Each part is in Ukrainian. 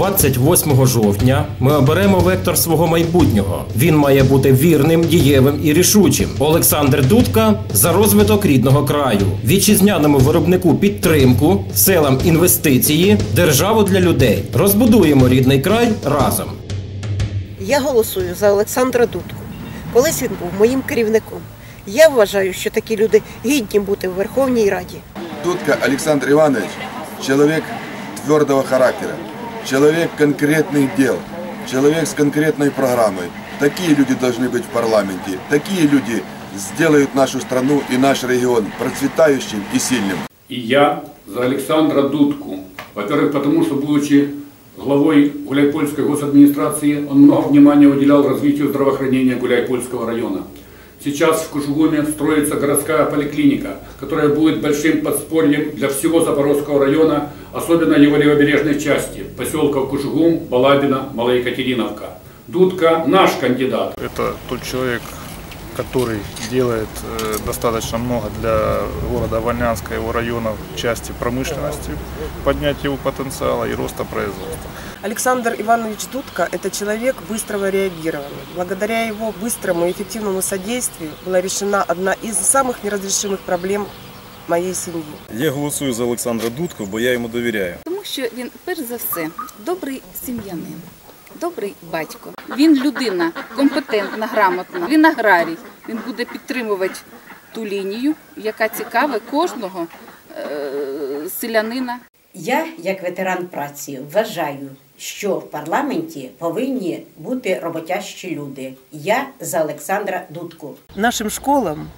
28 жовтня ми оберемо вектор свого майбутнього. Він має бути вірним, дієвим і рішучим. Олександр Дудка за розвиток рідного краю, вітчизняному виробнику підтримку, селам інвестиції, державу для людей. Розбудуємо рідний край разом. Я голосую за Олександра Дудку. Колись він був моїм керівником. Я вважаю, що такі люди гідні бути в Верховній Раді. Дудка Александр Иванович – человек твердого характера, человек конкретных дел, человек с конкретной программой. Такие люди должны быть в парламенте. Такие люди сделают нашу страну и наш регион процветающим и сильным. И я за Александра Дудку. Во-первых, потому что, будучи главой Гуляйпольской госадминистрации, он много внимания уделял развитию здравоохранения Гуляйпольского района. Сейчас в Кушугуме строится городская поликлиника, которая будет большим подспорьем для всего Запорожского района, особенно его левобережной части, поселков Кушугум, Балабина, Малоекатериновка. Дудка наш кандидат. Это тот человек, который делает э, достаточно много для города Вольнянска, его района части промышленности, поднять его потенциала и роста производства. Александр Иванович Дудко – это человек быстрого реагирования. Благодаря его быстрому и эффективному содействию была решена одна из самых неразрешимых проблем моей семьи. Я голосую за Олександра Дудку, бо я йому довіряю. Тому що він, перш за все, добрий сім'янин, добрий батько. Він людина компетентна, грамотна, він аграрій. Він буде підтримувати ту лінію, яка цікавить кожного е- селянина. Я, як ветеран праці, вважаю, що в парламенті повинні бути роботящі люди. Я за Олександра Дудку. Нашим школам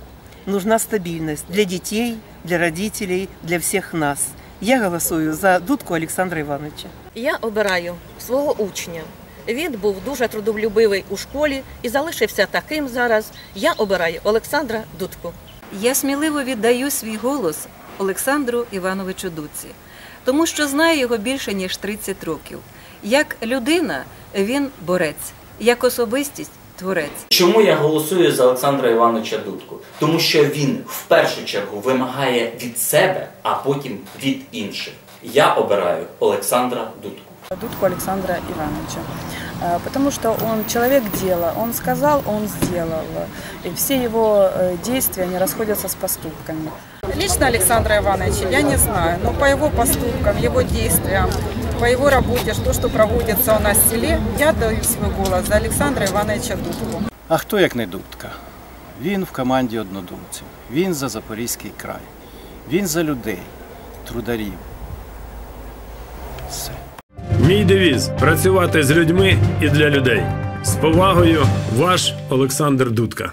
нужна стабільність для дітей, для родителей, для всіх нас. Я голосую за Дудку Олександра Івановича. Я обираю свого учня. Він був дуже трудолюбивий у школі і залишився таким зараз. Я обираю Олександра Дудку. Я сміливо віддаю свій голос Олександру Івановичу Дуці, тому що знаю його більше ніж 30 років. Як людина він борець, як особистість творець. Чому я голосую за Олександра Івановича Дудку? Тому що він в першу чергу вимагає від себе, а потім від інших. Я обираю Олександра Дудку. Дудку Александра Ивановича. Э, Потому что он человек дела, он сказал, он сделал. И все его э, действия не расходятся с поступками. Лично Александра Ивановича я не знаю, но по его поступкам, его действиям, по его работе, что, что проводится у нас в селе, я даю свой голос за Александра Ивановича Дудку. А хто як не Дудка? Він в команді однодумців. Він за Запорізький край. Він за людей, трударів. Все. Мій девіз працювати з людьми і для людей. З повагою, ваш Олександр Дудка.